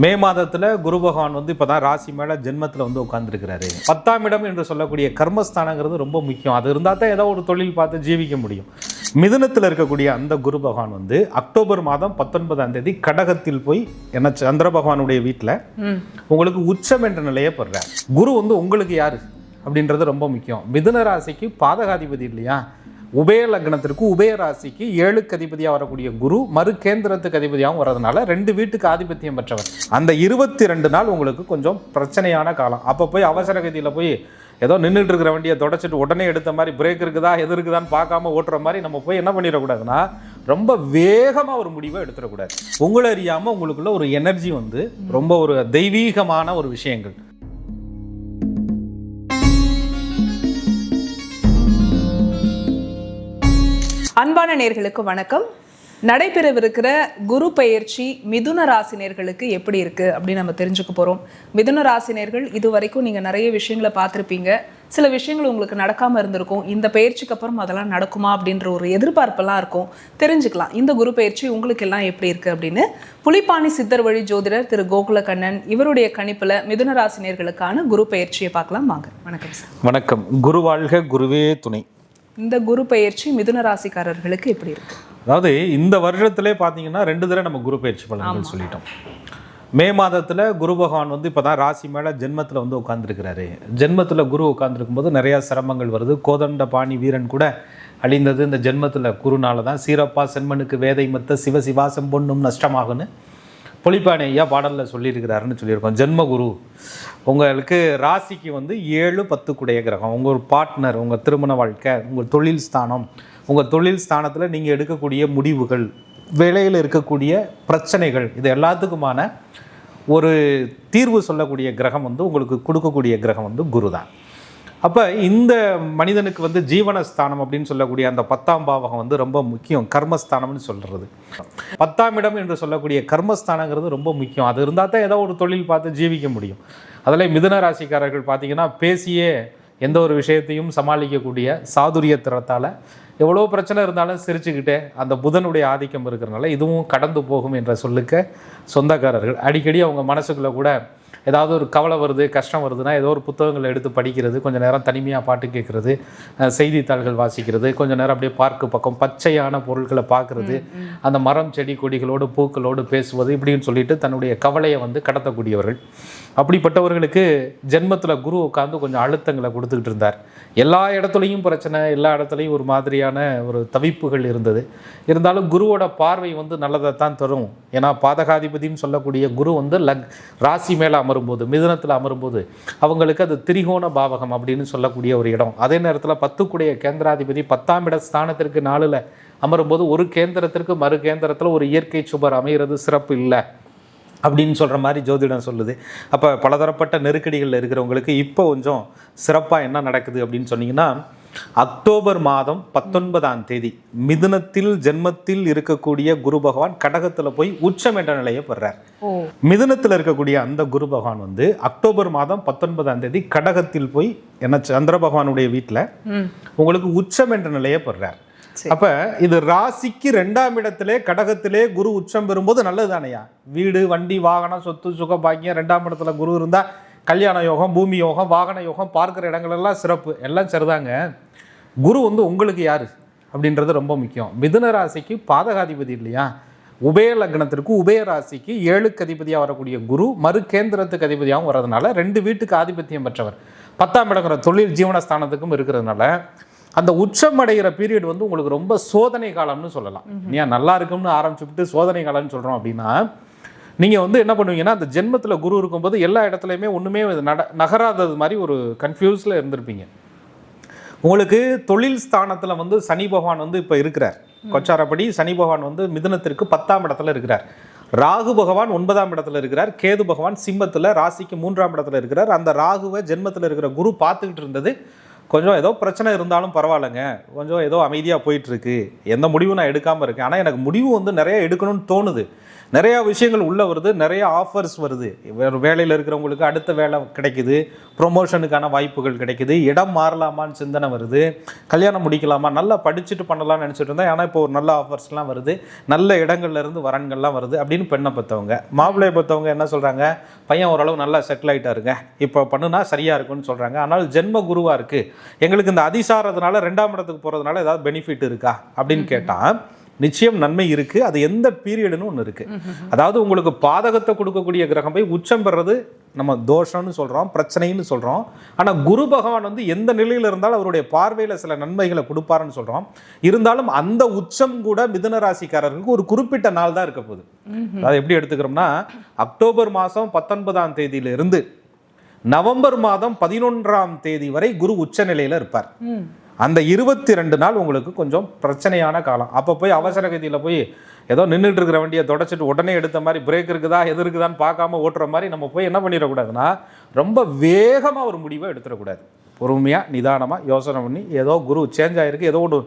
மே மாதத்துல குரு பகவான் வந்து இப்பதான் ராசி மேல ஜென்மத்துல வந்து உட்கார்ந்துருக்கிறாரு. பத்தாம் இடம் என்று சொல்லக்கூடிய கர்மஸ்தானங்கிறது ரொம்ப முக்கியம். அது இருந்தால் தான் ஏதோ ஒரு தொழில் பார்த்து ஜீவிக்க முடியும். மிதுனத்தில் இருக்கக்கூடிய அந்த குரு பகவான் வந்து அக்டோபர் மாதம் பத்தொன்பதாம் தேதி கடகத்தில் போய் என்ன சந்திர பகவானுடைய வீட்டில் உங்களுக்கு உச்சம் என்ற நிலையை பெறுறார். குரு வந்து உங்களுக்கு யாரு? அப்படின்றது ரொம்ப முக்கியம். மிதுன ராசிக்கு பாதகாதிபதி இல்லையா? உபய லக்னத்திற்கு உபய ராசிக்கு ஏழுக்கு அதிபதியாக வரக்கூடிய குரு மறு கேந்திரத்துக்கு அதிபதியாகவும் வர்றதுனால ரெண்டு வீட்டுக்கு ஆதிபத்தியம் பெற்றவர். அந்த இருபத்தி ரெண்டு நாள் உங்களுக்கு கொஞ்சம் பிரச்சனையான காலம். அப்போ போய் அவசர கதியில் போய் ஏதோ நின்றுட்டு இருக்கிற வண்டியை தொடச்சிட்டு உடனே எடுத்த மாதிரி பிரேக் இருக்குதா எது இருக்குதான்னு பார்க்காம ஓட்டுற மாதிரி நம்ம போய் என்ன பண்ணிடக்கூடாதுன்னா ரொம்ப வேகமாக ஒரு முடிவை எடுத்துடக்கூடாது. உங்களை அறியாமல் உங்களுக்குள்ள ஒரு எனர்ஜி வந்து ரொம்ப ஒரு தெய்வீகமான ஒரு விஷயங்கள். அன்பான நேர்களுக்கு வணக்கம். நடைபெறவிருக்கிற குரு பயிற்சி மிதுன ராசினியர்களுக்கு எப்படி இருக்கு அப்படின்னு நம்ம தெரிஞ்சுக்க போறோம். மிதுன ராசினியர்கள் இது வரைக்கும் நீங்க நிறைய விஷயங்களை பார்த்துருப்பீங்க. சில விஷயங்கள் உங்களுக்கு நடக்காம இருந்திருக்கும். இந்த பயிற்சிக்கு அப்புறம் அதெல்லாம் நடக்குமா அப்படின்ற ஒரு எதிர்பார்ப்பெல்லாம் இருக்கும். தெரிஞ்சுக்கலாம். இந்த குரு பயிற்சி உங்களுக்கு எல்லாம் எப்படி இருக்கு அப்படின்னு புலிப்பாணி சித்தர் வழி ஜோதிடர் திரு கோகுல கண்ணன் இவருடைய கணிப்புல மிதுன ராசினியர்களுக்கான குரு பயிற்சியை பார்க்கலாம் வாங்க. வணக்கம் சார். வணக்கம். குரு வாழ்க குருவே துணை. இந்த குரு பயிற்சி மிதுன ராசிக்காரர்களுக்கு எப்படி இருக்கு? அதாவது இந்த வருஷத்திலே பார்த்தீங்கன்னா ரெண்டு தடவை நம்ம குரு பயிற்சி பலன்கள் சொல்லிட்டோம். மே மாதத்தில் குரு பகவான் வந்து இப்போ தான் ராசி மேலே ஜென்மத்தில் வந்து உட்காந்துருக்கிறாரு ஜென்மத்தில் குரு உட்காந்துருக்கும் போது நிறையா சிரமங்கள் வருது. கோதண்ட பாணி வீரன் கூட அழிந்தது. இந்த ஜென்மத்தில் குருனால தான் சீரப்பா செம்மனுக்கு வேதை மத்த சிவசிவாசம் பொண்ணும் நஷ்டமாகுன்னு பொலிப்பாணி ஐயா பாடலில் சொல்லியிருக்கிறாருன்னு சொல்லியிருக்கோம். ஜென்மகுரு உங்களுக்கு ராசிக்கு வந்து ஏழு பத்து குடைய கிரகம். உங்கள் பார்ட்னர் உங்கள் திருமண வாழ்க்கை உங்கள் தொழில் ஸ்தானம் உங்கள் தொழில் ஸ்தானத்தில் நீங்கள் எடுக்கக்கூடிய முடிவுகள் வேலையில் இருக்கக்கூடிய பிரச்சனைகள் இது எல்லாத்துக்குமான ஒரு தீர்வு சொல்லக்கூடிய கிரகம் வந்து உங்களுக்கு கொடுக்கக்கூடிய கிரகம் வந்து குரு தான் அப்போ இந்த மனிதனுக்கு வந்து ஜீவனஸ்தானம் அப்படின்னு சொல்லக்கூடிய அந்த பத்தாம் பாவகம் வந்து ரொம்ப முக்கியம் கர்மஸ்தானம்னு சொல்கிறது பத்தாம் இடம் என்று சொல்லக்கூடிய கர்மஸ்தானங்கிறது ரொம்ப முக்கியம். அது இருந்தால் தான் ஏதோ ஒரு தொழில் பார்த்து ஜீவிக்க முடியும். அதில் மிதுன ராசிக்காரர்கள் பார்த்தீங்கன்னா பேசியே எந்த ஒரு விஷயத்தையும் சமாளிக்கக்கூடிய சாதுரிய திறத்தால் எவ்வளோ பிரச்சனை இருந்தாலும் சிரிச்சுக்கிட்டே அந்த புதனுடைய ஆதிக்கம் இருக்கிறனால இதுவும் கடந்து போகும் என்ற சொல்லுக்க சொந்தக்காரர்கள். அடிக்கடி அவங்க மனசுக்குள்ளே கூட ஏதாவது ஒரு கவலை வருது கஷ்டம் வருதுன்னா ஏதோ ஒரு புத்தகங்களை எடுத்து படிக்கிறது கொஞ்சம் நேரம் தனிமையாக பாட்டு கேட்குறது செய்தித்தாள்கள் வாசிக்கிறது கொஞ்சம் நேரம் அப்படியே பார்க்கு பக்கம் பச்சையான பொருட்களை பார்க்குறது அந்த மரம் செடி கொடிகளோடு பூக்களோடு பேசுவது இப்படின்னு சொல்லிட்டு தன்னுடைய கவலையை வந்து கடத்தக்கூடியவர்கள். அப்படிப்பட்டவர்களுக்கு ஜென்மத்தில் குரு உட்காந்து கொஞ்சம் அழுத்தங்களை கொடுத்துக்கிட்டு இருந்தார். எல்லா இடத்துலையும் பிரச்சனை எல்லா இடத்துலையும் ஒரு மாதிரியான ஒரு தவிப்புகள் இருந்தது. இருந்தாலும் குருவோட பார்வை வந்து நல்லதை தான் தரும். ஏன்னா பாதகாதிபதின்னு சொல்லக்கூடிய குரு வந்து லக் ராசி மேலே அமரும்போது மிதுனத்தில் அமரும்போது அவங்களுக்கு அது திரிகோண பாவகம் அப்படின்னு சொல்லக்கூடிய ஒரு இடம். அதே நேரத்தில் பத்துக்குடைய கேந்திராதிபதி பத்தாம் இட ஸ்தானத்திற்கு நாளில் அமரும்போது ஒரு கேந்திரத்திற்கு மறு கேந்திரத்தில் ஒரு இயற்கை சுபர் அமைகிறது சிறப்பு இல்லை. அப்படின்னு சொல்கிற மாதிரி ஜோதிடம் சொல்லுது. அப்போ பலதரப்பட்ட நெருக்கடிகளில் இருக்கிறவங்களுக்கு இப்போ கொஞ்சம் சிறப்பாக என்ன நடக்குது அப்படின்னு சொன்னீங்கன்னா அக்டோபர் மாதம் பத்தொன்பதாம் தேதி மிதுனத்தில் ஜென்மத்தில் இருக்கக்கூடிய குரு பகவான் கடகத்தில் போய் உச்சம் என்ற நிலையை பெறார். மிதுனத்தில் இருக்கக்கூடிய அந்த குரு பகவான் வந்து அக்டோபர் மாதம் பத்தொன்பதாம் தேதி கடகத்தில் போய் என்ன சந்திர பகவானுடைய வீட்டில் உங்களுக்கு உச்சம் என்ற நிலையை பெறார். அப்ப இது ராசிக்கு ரெண்டாம் இடத்திலே கடகத்திலே குரு உச்சம் பெறும்போது நல்லது தானையா வீடு வண்டி வாகனம் சொத்து சுக பாக்கியம் ரெண்டாம் இடத்துல குரு இருந்தா கல்யாண யோகம் பூமி யோகம் வாகன யோகம் பார்க்குற இடங்கள் எல்லாம் சிறப்பு. எல்லாம் சரிதாங்க. குரு வந்து உங்களுக்கு யாரு? அப்படின்றது ரொம்ப முக்கியம். மிதுன ராசிக்கு பாதகாதிபதி இல்லையா? உபய லக்னத்திற்கு உபய ராசிக்கு ஏழுக்கு அதிபதியாக வரக்கூடிய குரு மறு கேந்திரத்துக்கு அதிபதியாகவும் வர்றதுனால ரெண்டு வீட்டுக்கு ஆதிபத்தியம் பெற்றவர். பத்தாம் இடங்கிற தொழில் ஜீவனஸ்தானத்துக்கும் இருக்கிறதுனால அந்த உச்சம் அடைகிற பீரியட் வந்து உங்களுக்கு ரொம்ப சோதனை காலம்னு சொல்லலாம். ஏன் நல்லா இருக்கும்னு ஆரம்பிச்சுட்டு சோதனை காலம்னு சொல்கிறோம் அப்படின்னா நீங்கள் வந்து என்ன பண்ணுவீங்கன்னா அந்த ஜென்மத்தில் குரு இருக்கும்போது எல்லா இடத்துலையுமே ஒன்றுமே நட நகராதது மாதிரி ஒரு கன்ஃபியூஸில் இருந்திருப்பீங்க. உங்களுக்கு தொழில் ஸ்தானத்தில் வந்து சனி பகவான் வந்து இப்போ இருக்கிறார். கொச்சாரப்படி சனி பகவான் வந்து மிதுனத்திற்கு பத்தாம் இடத்துல இருக்கிறார். ராகு பகவான் ஒன்பதாம் இடத்துல இருக்கிறார். கேது பகவான் சிம்மத்தில் ராசிக்கு மூன்றாம் இடத்துல இருக்கிறார். அந்த ராகுவை ஜென்மத்தில் இருக்கிற குரு பார்த்துக்கிட்டு இருந்தது கொஞ்சம் ஏதோ பிரச்சனை இருந்தாலும் பரவாயில்லைங்க. கொஞ்சம் ஏதோ அமைதியாக போயிட்டுருக்கு எந்த முடிவும் நான் எடுக்காமல் இருக்கேன். ஆனால் எனக்கு முடிவு வந்து நிறைய எடுக்கணும்னு தோணுது. நிறைய விஷயங்கள் உள்ள வருது நிறைய ஆஃபர்ஸ் வருது. வேறு வேலையில் இருக்கிறவங்களுக்கு அடுத்த வேலை கிடைக்குது ப்ரொமோஷனுக்கான வாய்ப்புகள் கிடைக்குது இடம் மாறலாமான்னு சிந்தனை வருது கல்யாணம் முடிக்கலாமா நல்லா படிச்சுட்டு பண்ணலாம்னு நினச்சிட்டு இருந்தேன் ஆனால் இப்போ ஒரு நல்ல ஆஃபர்ஸ்லாம் வருது நல்ல இடங்கள்ல இருந்து வரன்கள்லாம் வருது அப்படின்னு பெண்ணை பற்றவங்க மாப்பிள்ளையை பற்றவங்க என்ன சொல்கிறாங்க பையன் ஓரளவு நல்லா செட்டில் ஆகிட்டாருங்க இப்போ பண்ணுனா சரியாக இருக்கும்னு சொல்கிறாங்க ஆனால் ஜென்ம குருவாக இருக்குது எங்களுக்கு இந்த அதிசாரத்தினால ரெண்டாம் இடத்துக்கு போகிறதுனால ஏதாவது பெனிஃபிட் இருக்கா? அப்படின்னு கேட்டால் நிச்சயம் நன்மை இருக்கு. அது எந்த பீரியடுன்னு ஒன்று இருக்கு. அதாவது உங்களுக்கு பாதகத்தை கொடுக்கக்கூடிய கிரகம் போய் உச்சம் பெறது நம்ம தோஷம்னு சொல்றோம் பிரச்சனைன்னு சொல்றோம். ஆனா குரு பகவான் வந்து எந்த நிலையில இருந்தாலும் அவருடைய பார்வையில சில நன்மைகளை கொடுப்பாருன்னு சொல்றோம். இருந்தாலும் அந்த உச்சம் கூட மிதன ராசிக்காரர்களுக்கு ஒரு குறிப்பிட்ட நாள் தான் இருக்க போகுது. அதாவது எப்படி எடுத்துக்கிறோம்னா அக்டோபர் மாதம் பத்தொன்பதாம் தேதியில இருந்து நவம்பர் மாதம் பதினொன்றாம் தேதி வரை குரு உச்ச நிலையில இருப்பார் அந்த இருபத்தி ரெண்டு நாள் உங்களுக்கு கொஞ்சம் பிரச்சனையான காலம். அப்போ போய் அவசர கதியில் போய் ஏதோ நின்றுட்டு இருக்கிற வண்டியை தொடச்சிட்டு உடனே எடுத்த மாதிரி பிரேக் இருக்குதா எது இருக்குதான்னு பார்க்காம ஓட்டுற மாதிரி நம்ம போய் என்ன பண்ணிடக்கூடாதுன்னா ரொம்ப வேகமாக ஒரு முடிவை எடுத்துடக்கூடாது. பொறுமையாக நிதானமாக யோசனை பண்ணி ஏதோ குரு சேஞ்ச் ஆகிருக்கு ஏதோ ஒரு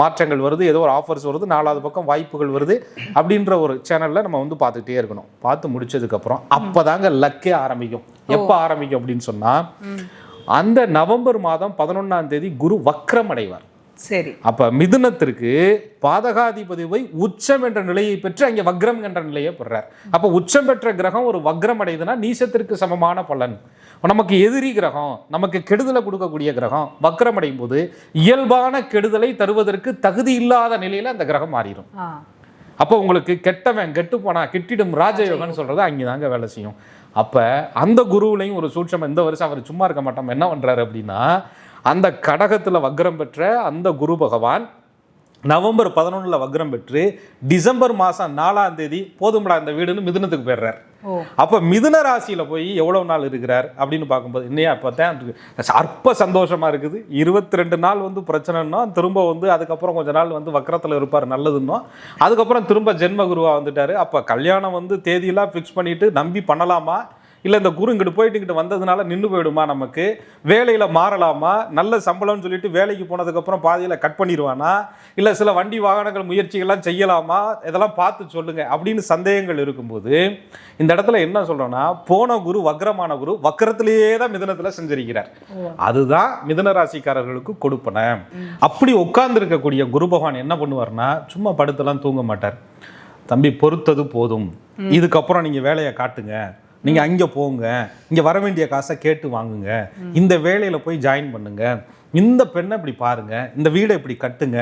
மாற்றங்கள் வருது ஏதோ ஒரு ஆஃபர்ஸ் வருது நாலாவது பக்கம் வாய்ப்புகள் வருது அப்படின்ற ஒரு சேனலில் நம்ம வந்து பார்த்துக்கிட்டே இருக்கணும். பார்த்து முடிச்சதுக்கப்புறம் அப்போ தாங்க லக்கே ஆரம்பிக்கும். எப்போ ஆரம்பிக்கும் அப்படின்னு சொன்னால் அந்த நவம்பர் மாதம் பதினொன்றாம் தேதி குரு வக்ரம் அடைவார் சரி. அப்ப மிதுனத்திற்கு பாதகாதிபதி போய் உச்சம் என்ற நிலையை பெற்று அங்கே வக்ரம் என்ற நிலையை பெறார். அப்ப உச்சம் பெற்ற கிரகம் ஒரு வக்ரம் அடையுதுன்னா நீசத்திற்கு சமமான பலன். நமக்கு எதிரி கிரகம் நமக்கு கெடுதலை கொடுக்கக்கூடிய கிரகம் வக்ரம் அடையும் போது இயல்பான கெடுதலை தருவதற்கு தகுதி இல்லாத நிலையில அந்த கிரகம் மாறிடும். அப்போ உங்களுக்கு கெட்டவன் கெட்டு போனா கிட்டிடும் ராஜயோகம்னு சொல்றது அங்கே தாங்க வேலை செய்யும். அப்போ அந்த குருவுலையும் ஒரு சூட்சம் இந்த வருஷம் அவர் சும்மா இருக்க மாட்டோம் என்ன பண்ணுறாரு அப்படின்னா அந்த கடகத்தில் வக்ரம் பெற்ற அந்த குரு பகவான் நவம்பர் பதினொன்றில் வக்ரம் பெற்று டிசம்பர் மாதம் நாலாம் தேதி போதும்டா இந்த வீடுன்னு மிதுனத்துக்கு போயிடுறார். அப்போ மிதுன ராசியில் போய் எவ்வளவு நாள் இருக்கிறார் அப்படின்னு பார்க்கும்போது இன்னையா இப்போ தான் அற்ப சந்தோஷமா இருக்குது. இருபத்தி ரெண்டு நாள் வந்து பிரச்சனைன்னா திரும்ப வந்து அதுக்கப்புறம் கொஞ்ச நாள் வந்து வக்கரத்தில் இருப்பார் நல்லதுன்னோ. அதுக்கப்புறம் திரும்ப ஜென்ம குருவா வந்துட்டாரு. அப்போ கல்யாணம் வந்து தேதியெல்லாம் ஃபிக்ஸ் பண்ணிட்டு நம்பி பண்ணலாமா? இல்லை இந்த குரு இங்கிட்டு போயிட்டு இங்கிட்டு வந்ததுனால நின்று போயிடுமா நமக்கு? வேலையில் மாறலாமா? நல்ல சம்பளம்னு சொல்லிட்டு வேலைக்கு போனதுக்கப்புறம் பாதியில் கட் பண்ணிடுவானா? இல்லை சில வண்டி வாகனங்கள் முயற்சிகள்லாம் செய்யலாமா? இதெல்லாம் பார்த்து சொல்லுங்க அப்படின்னு சந்தேகங்கள் இருக்கும்போது இந்த இடத்துல என்ன சொல்றோம்னா போன குரு வக்ரமான குரு வக்ரத்திலேயே தான் மிதனத்தில் செஞ்சிருக்கிறார். அதுதான் மிதன ராசிக்காரர்களுக்கு கொடுப்பன. அப்படி உட்கார்ந்து இருக்கக்கூடிய குரு பகவான் என்ன பண்ணுவார்னா சும்மா படுத்தெல்லாம் தூங்க மாட்டார். தம்பி பொறுத்தது போதும். இதுக்கப்புறம் நீங்க வேலையை காட்டுங்க. நீங்க அங்க போங்க. இங்க வர வேண்டிய காசை கேட்டு வாங்குங்க. இந்த வேலையில போய் ஜாயின் பண்ணுங்க. இந்த பெண்ணை இப்படி பாருங்க. இந்த வீடை இப்படி கட்டுங்க.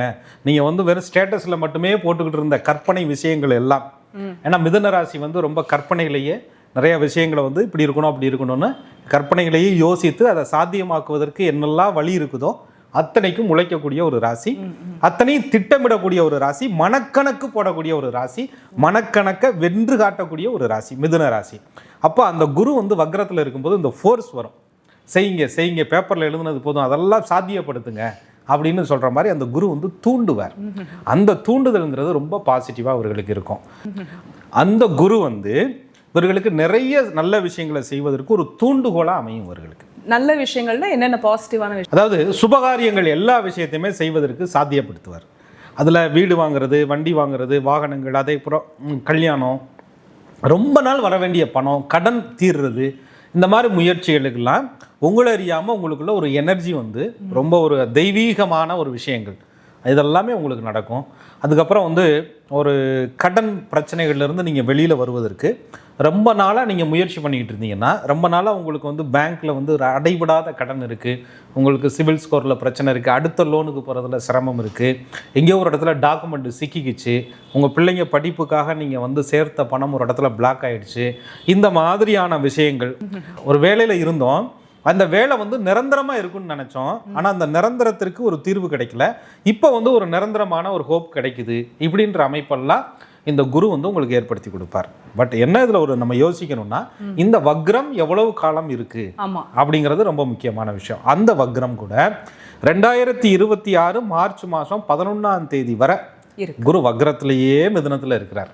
நீங்க வந்து வெறும் ஸ்டேட்டஸ்ல மட்டுமே போட்டுக்கிட்டு இருந்த கற்பனை விஷயங்கள் எல்லாம். ஏன்னா மிதுன ராசி வந்து ரொம்ப கற்பனையிலேயே நிறைய விஷயங்களை வந்து இப்படி இருக்கணும் அப்படி இருக்கணும்னு கற்பனைகளையே யோசித்து அதை சாத்தியமாக்குவதற்கு என்னெல்லாம் வழி இருக்குதோ அத்தனைக்கும் உழைக்கக்கூடிய ஒரு ராசி. அத்தனையும் திட்டமிடக்கூடிய ஒரு ராசி. மனக்கணக்கு போடக்கூடிய ஒரு ராசி. மனக்கணக்கை வென்று காட்டக்கூடிய ஒரு ராசி. மிதுன ராசி. அப்போ அந்த குரு வந்து வக்ரத்தில் இருக்கும்போது இந்த ஃபோர்ஸ் வரும். செய்யுங்க செய்யுங்க பேப்பரில் எழுதுனது போதும் அதெல்லாம் சாத்தியப்படுத்துங்க அப்படின்னு சொல்ற மாதிரி அந்த குரு வந்து தூண்டுவார். அந்த தூண்டுதல்ங்கிறது ரொம்ப பாசிட்டிவாக அவர்களுக்கு இருக்கும். அந்த குரு வந்து இவர்களுக்கு நிறைய நல்ல விஷயங்களை செய்வதற்கு ஒரு தூண்டுகோலாக அமையும் இவர்களுக்கு. நல்ல விஷயங்கள்னா என்னென்ன பாசிட்டிவான விஷயம் அதாவது சுபகாரியங்கள் எல்லா விஷயத்தையுமே செய்வதற்கு சாத்தியப்படுத்துவார். அதில் வீடு வாங்குறது வண்டி வாங்குறது வாகனங்கள் அதே புறம் கல்யாணம் ரொம்ப நாள் வர வேண்டிய பணம் கடன் தீர்றது இந்த மாதிரி முயற்சிகளுக்கெல்லாம் உங்களை அறியாமல் உங்களுக்குள்ள ஒரு எனர்ஜி வந்து ரொம்ப ஒரு தெய்வீகமான ஒரு விஷயங்கள். இதெல்லாமே உங்களுக்கு நடக்கும். அதுக்கப்புறம் வந்து ஒரு கடன் பிரச்சனைகள்லேருந்து நீங்கள் வெளியில் வருவதற்கு ரொம்ப நாளாக நீங்கள் முயற்சி பண்ணிக்கிட்டு இருந்தீங்கன்னா ரொம்ப நாளாக உங்களுக்கு வந்து பேங்க்கில் வந்து அடைபடாத கடன் இருக்குது உங்களுக்கு சிவில் ஸ்கோரில் பிரச்சனை இருக்குது அடுத்த லோனுக்கு போகிறதுல சிரமம் இருக்குது எங்கேயோ ஒரு இடத்துல டாக்குமெண்ட் சிக்கிக்கிச்சு. உங்கள் பிள்ளைங்க படிப்புக்காக நீங்கள் வந்து சேர்த்த பணம் ஒரு இடத்துல பிளாக் ஆகிடுச்சு இந்த மாதிரியான விஷயங்கள். ஒரு வேலையில் இருந்தோம். அந்த வேலை வந்து நிரந்தரமாக இருக்கும்னு நினச்சோம். ஆனால் அந்த நிரந்தரத்திற்கு ஒரு தீர்வு கிடைக்கல. இப்போ வந்து ஒரு நிரந்தரமான ஒரு ஹோப் கிடைக்குது. இப்படின்ற அமைப்பெல்லாம் இந்த குரு வந்து உங்களுக்கு ஏற்படுத்தி கொடுப்பார். பட் என்ன இதில் ஒரு நம்ம யோசிக்கணும்னா இந்த வக்ரம் எவ்வளவு காலம் இருக்கு? ஆமா. அப்படிங்கிறது ரொம்ப முக்கியமான விஷயம். அந்த வக்ரம் கூட ரெண்டாயிரத்தி இருபத்தி ஆறு மார்ச் மாதம் பதினொன்றாம் தேதி வரை குரு வக்ரத்திலேயே மிதுனத்தில் இருக்கிறார்.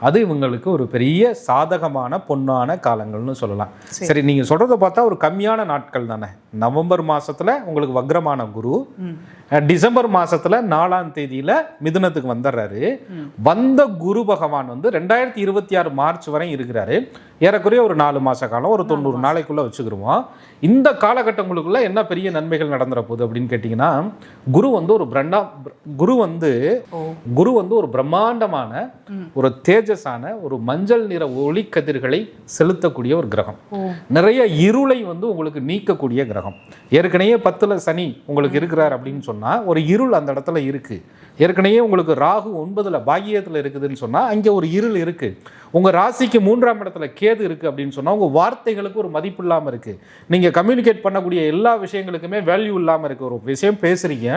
அது இவங்களுக்கு ஒரு பெரிய சாதகமான பொன்னான காலங்கள்னு சொல்லலாம். சரி. நீங்க சொல்றத பார்த்தா ஒரு கம்மியான நாட்கள் தானே. நவம்பர் மாசத்துல உங்களுக்கு வக்ரமான குரு. டிசம்பர் மாசத்துல நாலாம் தேதியில மிதுனத்துக்கு வந்துடுறாரு. வந்த குரு பகவான் வந்து ரெண்டாயிரத்தி இருபத்தி ஆறு மார்ச் வரை இருக்கிறாரு. ஏறக்குறைய ஒரு நாலு மாச காலம் ஒரு தொண்ணூறு நாளைக்குள்ள வச்சுக்கிருவோம். இந்த காலகட்டங்களுக்குள்ள என்ன பெரிய நன்மைகள் நடந்துற போகுது அப்படின்னு கேட்டிங்கன்னா குரு வந்து ஒரு பிரண்டா குரு வந்து குரு வந்து ஒரு பிரம்மாண்டமான ஒரு தேஜஸான ஒரு மஞ்சள் நிற ஒளி கதிர்களை செலுத்தக்கூடிய ஒரு கிரகம். நிறைய இருளை வந்து உங்களுக்கு நீக்கக்கூடிய கிரகம். ஏற்கனவே பத்துல சனி உங்களுக்கு இருக்கிறார் அப்படின்னு சொன்னால் ஒரு இருள் அந்த இடத்துல இருக்குது ஏற்கனவே உங்களுக்கு ராகு ஒன்பதில் பாகியத்தில் இருக்குதுன்னு சொன்னால் அங்கே ஒரு இருள் இருக்குது உங்கள் ராசிக்கு மூன்றாம் இடத்துல கேது இருக்குது அப்படின்னு சொன்னால் உங்கள் வார்த்தைகளுக்கு ஒரு மதிப்பு இல்லாமல் இருக்குது நீங்கள் கம்யூனிகேட் பண்ணக்கூடிய எல்லா விஷயங்களுக்குமே வேல்யூ இல்லாமல் இருக்குது ஒரு விஷயம் பேசுகிறீங்க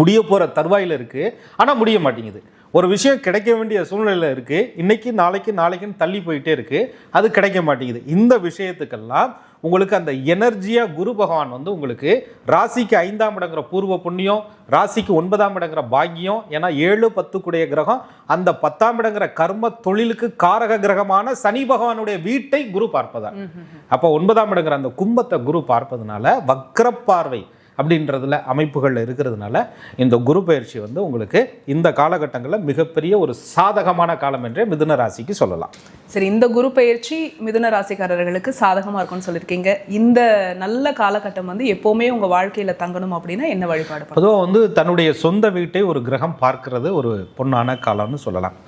முடிய போகிற தருவாயில் இருக்குது ஆனால் முடிய மாட்டேங்குது. ஒரு விஷயம் கிடைக்க வேண்டிய சூழ்நிலையில் இருக்குது இன்றைக்கி நாளைக்கு நாளைக்குன்னு தள்ளி போயிட்டே இருக்குது அது கிடைக்க மாட்டேங்குது. இந்த விஷயத்துக்கெல்லாம் உங்களுக்கு அந்த எனர்ஜியாக குரு பகவான் வந்து உங்களுக்கு ராசிக்கு ஐந்தாம் இடங்கிற பூர்வ புண்ணியம் ராசிக்கு ஒன்பதாம் இடங்கிற பாக்கியம் ஏன்னா ஏழு பத்துக்குடைய கிரகம் அந்த பத்தாம் இடங்கிற கர்ம தொழிலுக்கு காரக கிரகமான சனி பகவானுடைய வீட்டை குரு பார்ப்பதா அப்போ ஒன்பதாம் இடங்கிற அந்த கும்பத்தை குரு பார்ப்பதனால வக்ரப்பார்வை அப்படின்றதுல அமைப்புகள் இருக்கிறதுனால இந்த குரு பயிற்சி வந்து உங்களுக்கு இந்த காலகட்டங்களில் மிகப்பெரிய ஒரு சாதகமான காலம் என்றே மிதுன ராசிக்கு சொல்லலாம். சரி இந்த குரு பயிற்சி மிதுன ராசிக்காரர்களுக்கு சாதகமா இருக்கும்னு சொல்லியிருக்கீங்க. இந்த நல்ல காலகட்டம் வந்து எப்பவுமே உங்க வாழ்க்கையில தங்கணும் அப்படின்னா என்ன வழிபாடு? பொதுவாக வந்து தன்னுடைய சொந்த வீட்டை ஒரு கிரகம் பார்க்கிறது ஒரு பொன்னான காலம்னு சொல்லலாம்.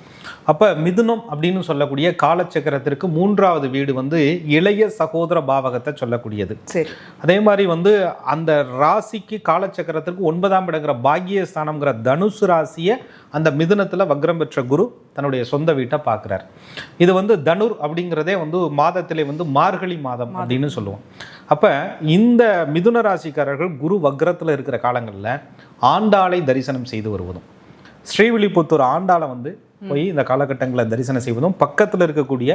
அப்போ மிதுனம் அப்படின்னு சொல்லக்கூடிய காலச்சக்கரத்திற்கு மூன்றாவது வீடு வந்து இளைய சகோதர பாவகத்தை சொல்லக்கூடியது. சரி. அதே மாதிரி வந்து அந்த ராசிக்கு காலச்சக்கரத்திற்கு ஒன்பதாம் இடங்கிற பாக்கியஸ்தானம்ங்கிற தனுசு ராசியை அந்த மிதுனத்தில் வக்ரம் பெற்ற குரு தன்னுடைய சொந்த வீட்டை பார்க்குறார். இது வந்து தனுர் அப்படிங்கிறதே வந்து மாதத்திலே வந்து மார்கழி மாதம் அப்படின்னு சொல்லுவோம். அப்போ இந்த மிதுன ராசிக்காரர்கள் குரு வக்ரத்தில் இருக்கிற காலங்களில் ஆண்டாளை தரிசனம் செய்து வருவதும். ஸ்ரீவில்லிபுத்தூர் ஆண்டாளை வந்து போய் இந்த காலகட்டங்களில் தரிசனம் செய்வதும் பக்கத்தில் இருக்கக்கூடிய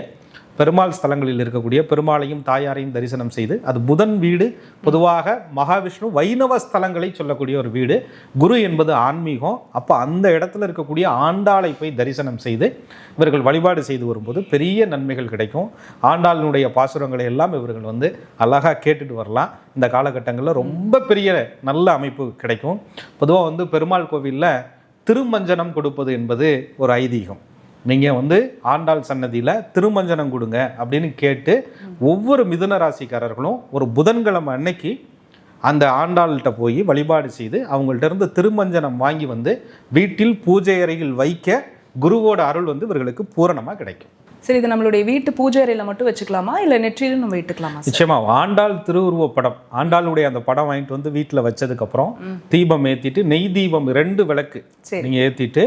பெருமாள் ஸ்தலங்களில் இருக்கக்கூடிய பெருமாளையும் தாயாரையும் தரிசனம் செய்து அது புதன் வீடு பொதுவாக மகாவிஷ்ணு வைணவ ஸ்தலங்களை சொல்லக்கூடிய ஒரு வீடு குரு என்பது ஆன்மீகம் அப்போ அந்த இடத்துல இருக்கக்கூடிய ஆண்டாளை போய் தரிசனம் செய்து இவர்கள் வழிபாடு செய்து வரும்போது பெரிய நன்மைகள் கிடைக்கும். ஆண்டாளினுடைய பாசுரங்களை எல்லாம் இவர்கள் வந்து அழகாக கேட்டுட்டு வரலாம். இந்த காலகட்டங்களில் ரொம்ப பெரிய நல்ல அமைப்பு கிடைக்கும். பொதுவாக வந்து பெருமாள் கோவிலில் திருமஞ்சனம் கொடுப்பது என்பது ஒரு ஐதீகம். நீங்கள் வந்து ஆண்டாள் சன்னதியில் திருமஞ்சனம் கொடுங்க அப்படின்னு கேட்டு ஒவ்வொரு மிதுன ராசிக்காரர்களும் ஒரு புதன்கிழமை அன்னைக்கு அந்த ஆண்டாள்கிட்ட போய் வழிபாடு செய்து அவங்கள்ட்ட இருந்து திருமஞ்சனம் வாங்கி வந்து வீட்டில் பூஜை அறையில் வைக்க குருவோட அருள் வந்து இவர்களுக்கு பூரணமாக கிடைக்கும். சரி இது நம்மளுடைய வீட்டு பூஜை அறையில மட்டும் வச்சுக்கலாமா இல்ல நெற்றியிலும் நம்ம இட்டுக்கலாமா சார்? நிச்சயமா ஆண்டாள் திருவுருவ படம் ஆண்டாளுடைய அந்த படம் வாங்கிட்டு வந்து வீட்டில் வச்சதுக்கப்புறம் தீபம் ஏற்றிட்டு நெய் தீபம் ரெண்டு விளக்கு சரி. நீங்கள் ஏற்றிட்டு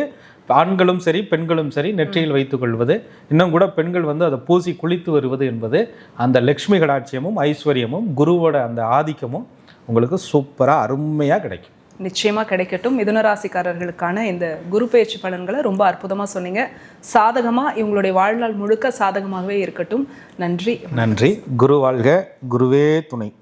ஆண்களும் சரி பெண்களும் சரி நெற்றியில் வைத்துக் கொள்வது இன்னும் கூட பெண்கள் வந்து அதை பூசி குளித்து வருவது என்பது அந்த லக்ஷ்மி கடாட்சியமும் ஐஸ்வர்யமும் குருவோட அந்த ஆதிக்கமும் உங்களுக்கு சூப்பராக அருமையாக கிடைக்கும் நிச்சயமாக கிடைக்கட்டும். மிதுனராசிக்காரர்களுக்கான இந்த குரு பயிற்சி பலன்களை ரொம்ப அற்புதமாக சொன்னீங்க. சாதகமாக இவங்களுடைய வாழ்நாள் முழுக்க சாதகமாகவே இருக்கட்டும். நன்றி. நன்றி. குரு வாழ்க. குருவே துணை.